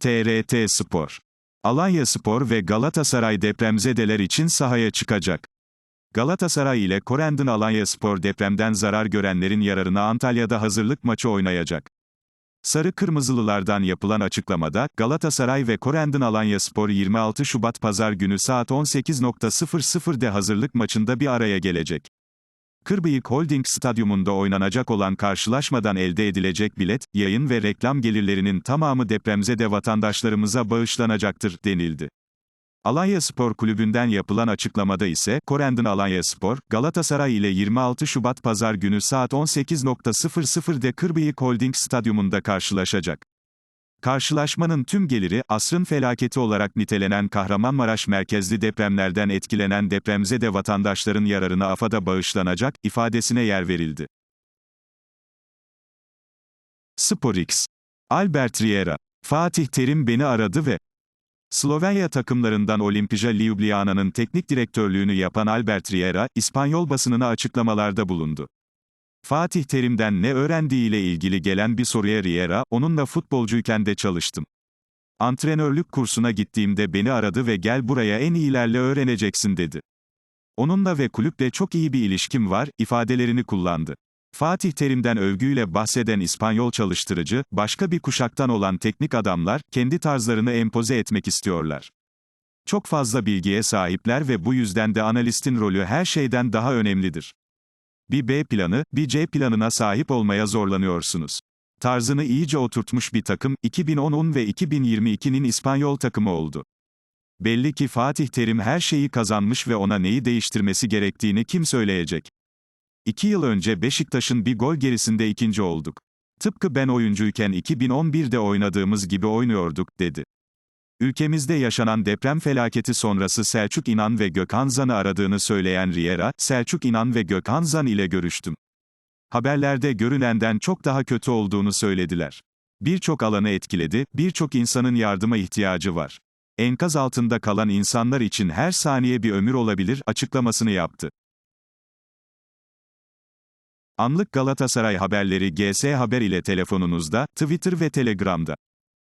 TRT Spor. Alanya Spor ve Galatasaray depremzedeler için sahaya çıkacak. Galatasaray ile Korendon Alanya Spor depremden zarar görenlerin yararına Antalya'da hazırlık maçı oynayacak. Sarı Kırmızılılardan yapılan açıklamada, Galatasaray ve Korendon Alanya Spor 26 Şubat Pazar günü saat 18.00'de hazırlık maçında bir araya gelecek. Kırbıyık Holding Stadyumunda oynanacak olan karşılaşmadan elde edilecek bilet, yayın ve reklam gelirlerinin tamamı depremzede vatandaşlarımıza bağışlanacaktır, denildi. Alanya Spor Kulübü'nden yapılan açıklamada ise, Korendon Alanya Spor, Galatasaray ile 26 Şubat Pazar günü saat 18.00'de Kırbıyık Holding Stadyumunda karşılaşacak. Karşılaşmanın tüm geliri, asrın felaketi olarak nitelenen Kahramanmaraş merkezli depremlerden etkilenen depremzede vatandaşların yararına AFAD'a bağışlanacak, ifadesine yer verildi. SporX. Albert Riera. Fatih Terim beni aradı ve Slovenya takımlarından Olimpija Ljubljana'nın teknik direktörlüğünü yapan Albert Riera, İspanyol basınına açıklamalarda bulundu. Fatih Terim'den ne öğrendiğiyle ilgili gelen bir soruya Riera, onunla futbolcuyken de çalıştım. Antrenörlük kursuna gittiğimde beni aradı ve gel buraya en iyilerle öğreneceksin dedi. Onunla ve kulüple çok iyi bir ilişkim var, ifadelerini kullandı. Fatih Terim'den övgüyle bahseden İspanyol çalıştırıcı, başka bir kuşaktan olan teknik adamlar, kendi tarzlarını empoze etmek istiyorlar. Çok fazla bilgiye sahipler ve bu yüzden de analistin rolü her şeyden daha önemlidir. Bir B planı, bir C planına sahip olmaya zorlanıyorsunuz. Tarzını iyice oturtmuş bir takım, 2010'un ve 2022'nin İspanyol takımı oldu. Belli ki Fatih Terim her şeyi kazanmış ve ona neyi değiştirmesi gerektiğini kim söyleyecek? İki yıl önce Beşiktaş'ın bir gol gerisinde ikinci olduk. Tıpkı ben oyuncuyken 2011'de oynadığımız gibi oynuyorduk, dedi. Ülkemizde yaşanan deprem felaketi sonrası Selçuk İnan ve Gökhan Zan'ı aradığını söyleyen Riera, Selçuk İnan ve Gökhan Zan ile görüştüm. Haberlerde görünenden çok daha kötü olduğunu söylediler. Birçok alanı etkiledi, birçok insanın yardıma ihtiyacı var. Enkaz altında kalan insanlar için her saniye bir ömür olabilir açıklamasını yaptı. Anlık Galatasaray haberleri GS Haber ile telefonunuzda, Twitter ve Telegram'da.